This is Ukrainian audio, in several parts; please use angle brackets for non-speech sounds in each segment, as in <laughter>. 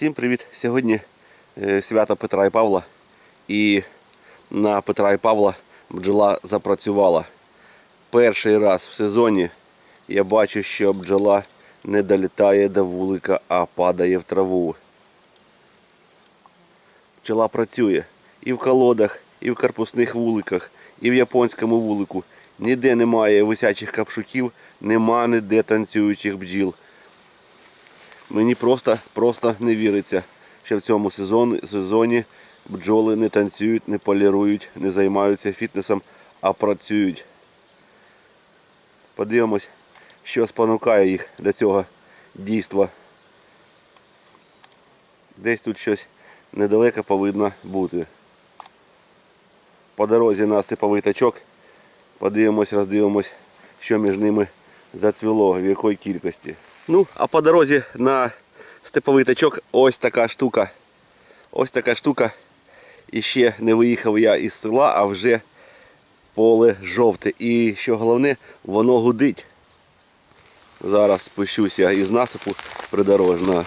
Всім привіт! Сьогодні е, свято Петра і Павла. І на Петра і Павла бджола запрацювала. Перший раз в сезоні я бачу, що бджола не долітає до вулика, а падає в траву. Бджола працює і в колодах, і в корпусних вуликах, і в японському вулику. Ніде немає висячих капшуків, нема ніде танцюючих бджіл. Мені просто, просто не віриться, що в цьому сезоні, сезоні бджоли не танцюють, не полірують, не займаються фітнесом, а працюють. Подивимось, що спонукає їх до цього дійства. Десь тут щось недалеко повинно бути. По дорозі на степовий тачок. Подивимось, роздивимось, що між ними зацвіло, в якій кількості. Ну, а по дорозі на степовий тачок ось така штука. Ось така штука. І ще не виїхав я із села, а вже поле жовте. І що головне, воно гудить. Зараз спущуся із насипу придорожного.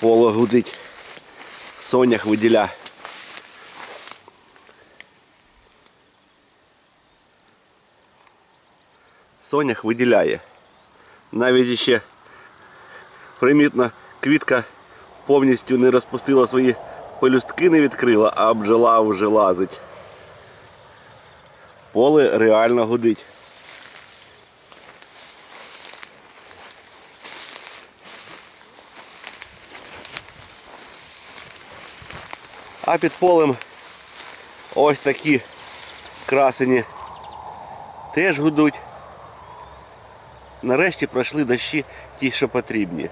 Поле гудить. Сонях виділя. Сонях виділяє. Навіть ще примітно квітка повністю не розпустила свої пелюстки, не відкрила, а бджола вже лазить. Поле реально гудить. А під полем ось такі красені теж гудуть. Нарешті пройшли дощі ті, що потрібні.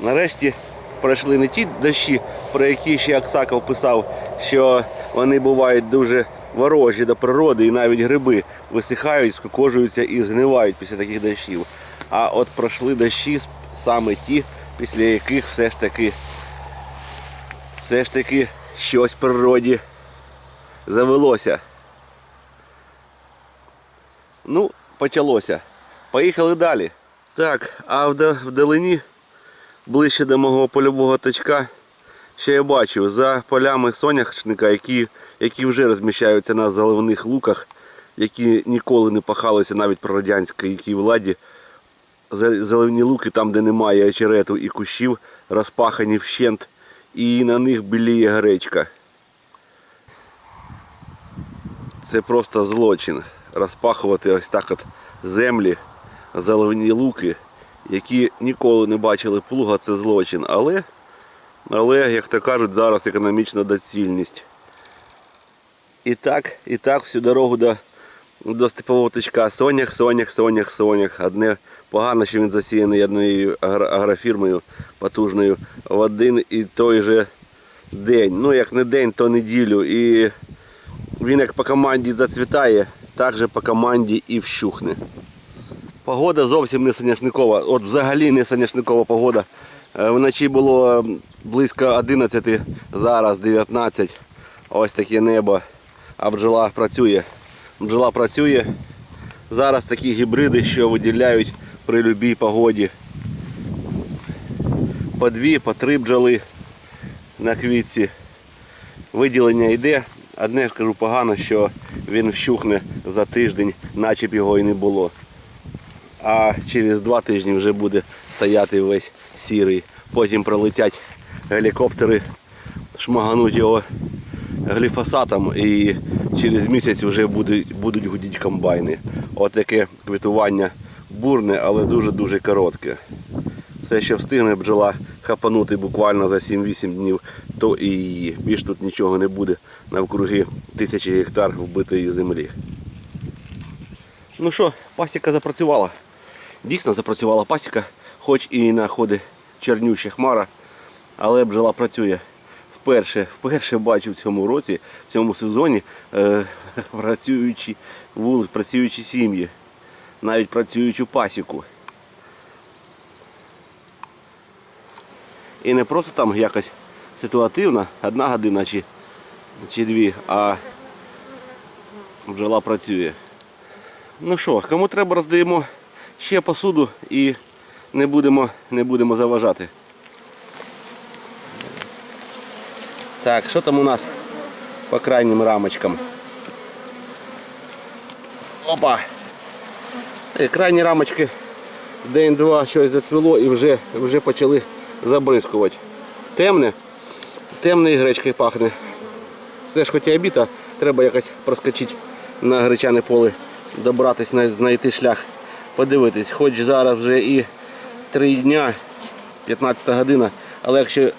Нарешті пройшли не ті дощі, про які ще Аксаков писав, що вони бувають дуже ворожі до природи і навіть гриби висихають, скукожуються і згнивають після таких дощів. А от пройшли дощі саме ті, після яких все ж таки все ж таки щось в природі завелося. Ну, почалося. Поїхали далі. Так, а вдалині, ближче до мого польового тачка, ще я бачу за полями соняшника, які, які вже розміщаються на заливних луках, які ніколи не пахалися навіть при радянській владі. Заливні луки, там, де немає очерету і кущів, розпахані вщент, і на них біліє гречка. Це просто злочин. Розпахувати ось так от землі, заливні луки, які ніколи не бачили плуга, це злочин. Але, але, як то кажуть, зараз економічна доцільність. І так, і так всю дорогу до, до степового тичка сонях, сонях, сонях, сонях. Одне погано, що він засіяний однією агрофірмою потужною в один і той же день. Ну, як не день, то неділю. І він як по команді зацвітає, так же по команді і вщухне. Погода зовсім не соняшникова. От взагалі не соняшникова погода. Е, Вночі було близько 11, зараз 19. Ось таке небо. А бджола працює. Бджола працює. Зараз такі гібриди, що виділяють при любій погоді. По дві, по три бджоли на квітці. Виділення йде. Одне скажу погано, що він вщухне за тиждень, наче б його і не було. А через два тижні вже буде стояти весь сірий. Потім пролетять гелікоптери, шмагануть його гліфосатом і через місяць вже будуть, будуть гудіти комбайни. От таке квітування бурне, але дуже-дуже коротке. Все, що встигне бджола хапанути буквально за 7-8 днів, то і її. Більш тут нічого не буде навкруги тисячі гектар вбитої землі. Ну що, пасіка запрацювала. Дійсно запрацювала пасіка, хоч і на ходи чернюща хмара, але бджола працює. Вперше, вперше бачу в цьому році, в цьому сезоні е, <laughs> працюючі вулик, працюючі сім'ї, навіть працюючу пасіку. І не просто там якось ситуативно, одна година чи, чи дві, а бджола працює. Ну що, кому треба роздаємо ще посуду і не будемо, не будемо заважати. Так, що там у нас по крайнім рамочкам? Опа! Е, Крайні рамочки день-два щось зацвіло і вже, вже почали забризкувати. Темне, темне і гречкою пахне. Все ж хоч і обід, а треба якось проскочити на гречане поле, добратись, знайти шлях, подивитись. Хоч зараз вже і 3 дня, 15 година, але якщо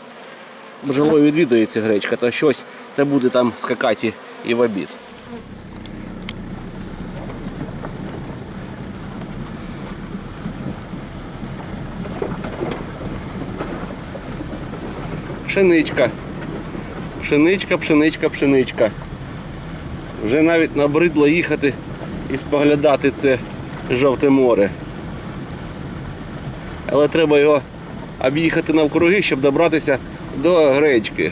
бджолою відвідується гречка, то щось та буде там скакати і в обід. Пшеничка. Пшеничка, пшеничка, пшеничка. Вже навіть набридло їхати і споглядати це жовте море. Але треба його об'їхати навкруги, щоб добратися до гречки.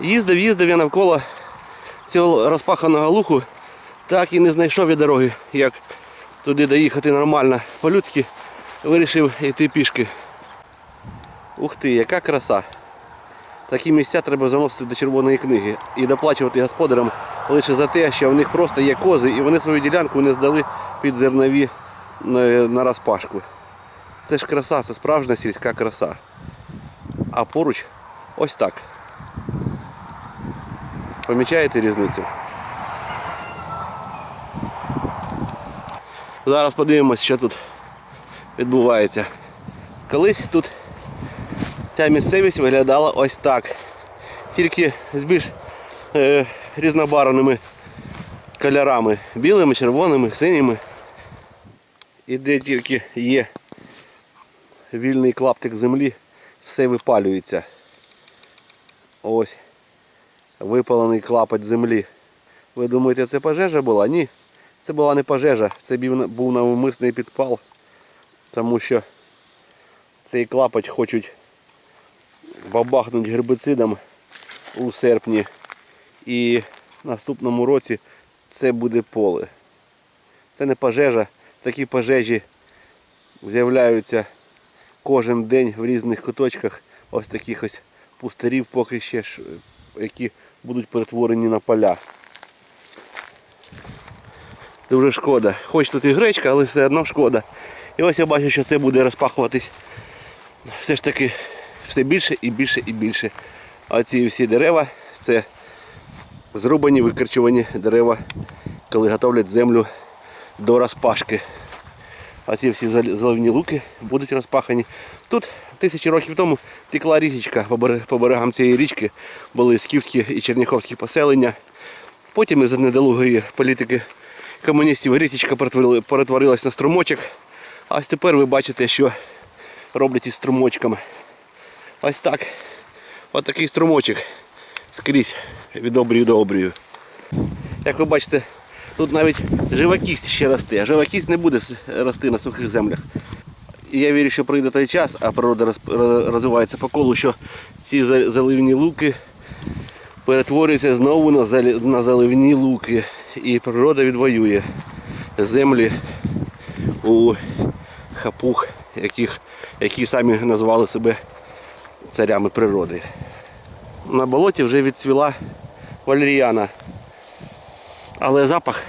Їздив, їздив я навколо цього розпаханого луху, так і не знайшов я дороги, як туди доїхати нормально. По-людськи вирішив йти пішки. Ух ти, яка краса. Такі місця треба заносити до червоної книги і доплачувати господарям лише за те, що в них просто є кози і вони свою ділянку не здали під зернові на, на розпашку. Це ж краса, це справжня сільська краса. А поруч ось так. Помічаєте різницю? Зараз подивимось, що тут відбувається. Колись тут ця місцевість виглядала ось так. Тільки з більш е, різнобарвними кольорами. Білими, червоними, синіми. І де тільки є вільний клаптик землі, все випалюється. Ось. Випалений клапоть землі. Ви думаєте, це пожежа була? Ні. Це була не пожежа, це був навмисний підпал. Тому що цей клапоть хочуть бабахнуть гербицидом у серпні. І в наступному році це буде поле. Це не пожежа. Такі пожежі з'являються кожен день в різних куточках ось таких ось пустирів, поки ще які будуть перетворені на поля. Дуже шкода. Хоч тут і гречка, але все одно шкода. І ось я бачу, що це буде розпахуватись все ж таки все більше і більше і більше. А ці всі дерева це зрубані, викорчувані дерева, коли готовлять землю до розпашки. А ці всі зел- зелені луки будуть розпахані. Тут тисячі років тому текла річечка по берегам цієї річки були скіфські і черніховські поселення. Потім із недолугої політики комуністів річечка перетворилась на струмочок. А тепер ви бачите, що роблять із струмочками. Ось так. Ось такий струмочок скрізь від обрію до обрію. Як ви бачите, тут навіть живакість ще росте. А живакість не буде рости на сухих землях. І я вірю, що прийде той час, а природа розвивається по колу, що ці за- заливні луки перетворюються знову на заливні луки. І природа відвоює землі у хапух, яких, які самі назвали себе царями природи. На болоті вже відцвіла валеріана. Але запах,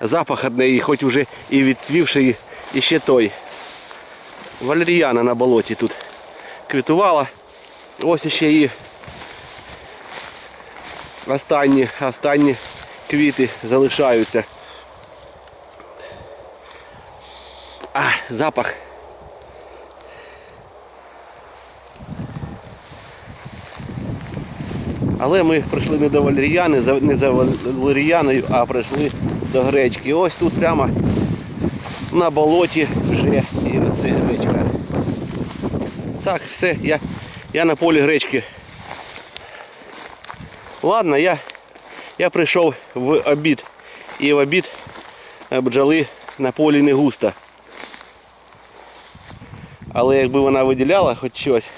запах від неї, хоч вже і відцвівший, і ще той. Валеріана на болоті тут квітувала. Ось ще і останні, останні квіти залишаються. А, запах. Але ми прийшли не до валеріани, не за валеріаною, а прийшли до гречки. Ось тут прямо на болоті вже і росте гречка. Так, все, я, я на полі гречки. Ладно, я, я прийшов в обід. І в обід е, бджоли на полі не густо. Але якби вона виділяла хоч щось,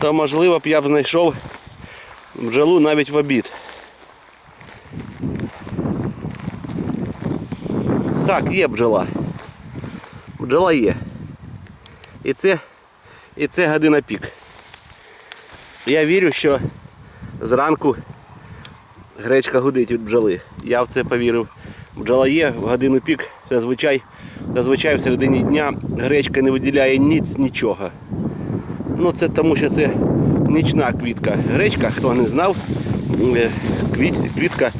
то можливо б я б знайшов бджолу навіть в обід. Так, є бджола. Бджола є. І це, і це година пік. Я вірю, що зранку гречка гудить від бджоли. Я в це повірив. Бджола є в годину пік, зазвичай, зазвичай в середині дня гречка не виділяє ніц нічого. Ну це тому, що це нічна квітка. Гречка, хто не знав, е, квіт- квітка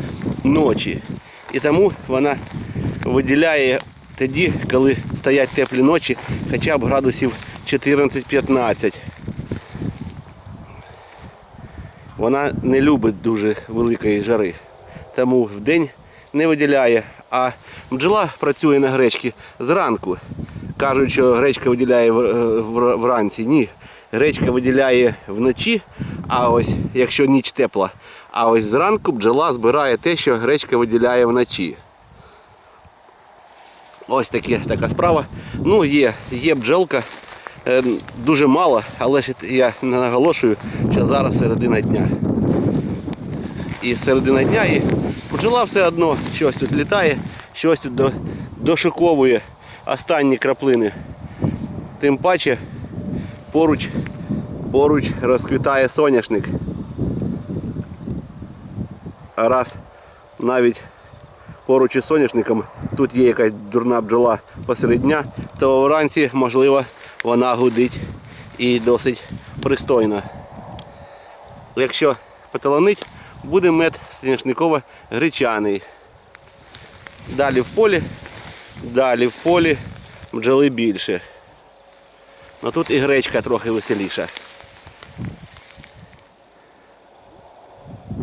ночі. І тому вона виділяє тоді, коли стоять теплі ночі, хоча б градусів 14-15. Вона не любить дуже великої жари, тому в день не виділяє. А бджола працює на гречці зранку. Кажуть, що гречка виділяє е, вранці. Ні. Гречка виділяє вночі, а ось якщо ніч тепла. А ось зранку бджола збирає те, що гречка виділяє вночі. Ось таке, така справа. Ну, є, є бджолка. Е, Дуже мало, але ж я наголошую, що зараз середина дня. І середина дня, і бджола все одно щось тут літає, щось тут до- дошуковує останні краплини. Тим паче поруч, поруч розквітає соняшник. А раз навіть поруч із соняшником тут є якась дурна бджола посеред дня, то вранці, можливо, вона гудить і досить пристойно. Якщо поталонить, буде мед соняшниково-гречаний. Далі в полі, далі в полі бджоли більше. Ну тут і гречка трохи веселіша.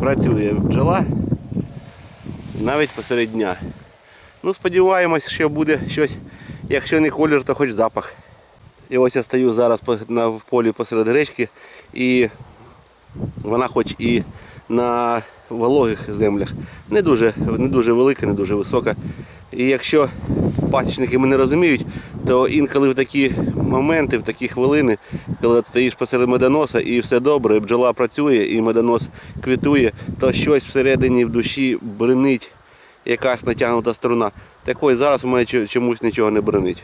Працює бджола навіть посеред дня. Ну, сподіваємось, що буде щось, якщо не колір, то хоч запах. І ось я стою зараз в полі посеред речки, і вона хоч і на вологих землях не дуже, не дуже велика, не дуже висока. І якщо пасічники мене розуміють, то інколи в такі моменти, в такі хвилини, коли стоїш посеред медоноса і все добре, і бджола працює, і медонос квітує, то щось всередині в душі бренить, якась натягнута струна. Так ось зараз у мене чомусь нічого не бренить.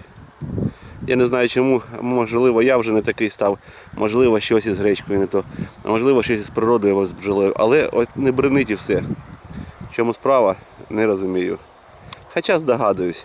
Я не знаю чому, можливо, я вже не такий став, можливо, щось із гречкою не то, можливо, щось із природою або з бджолою. Але от не бренить і все. В чому справа, не розумію. Хоча здогадуюсь.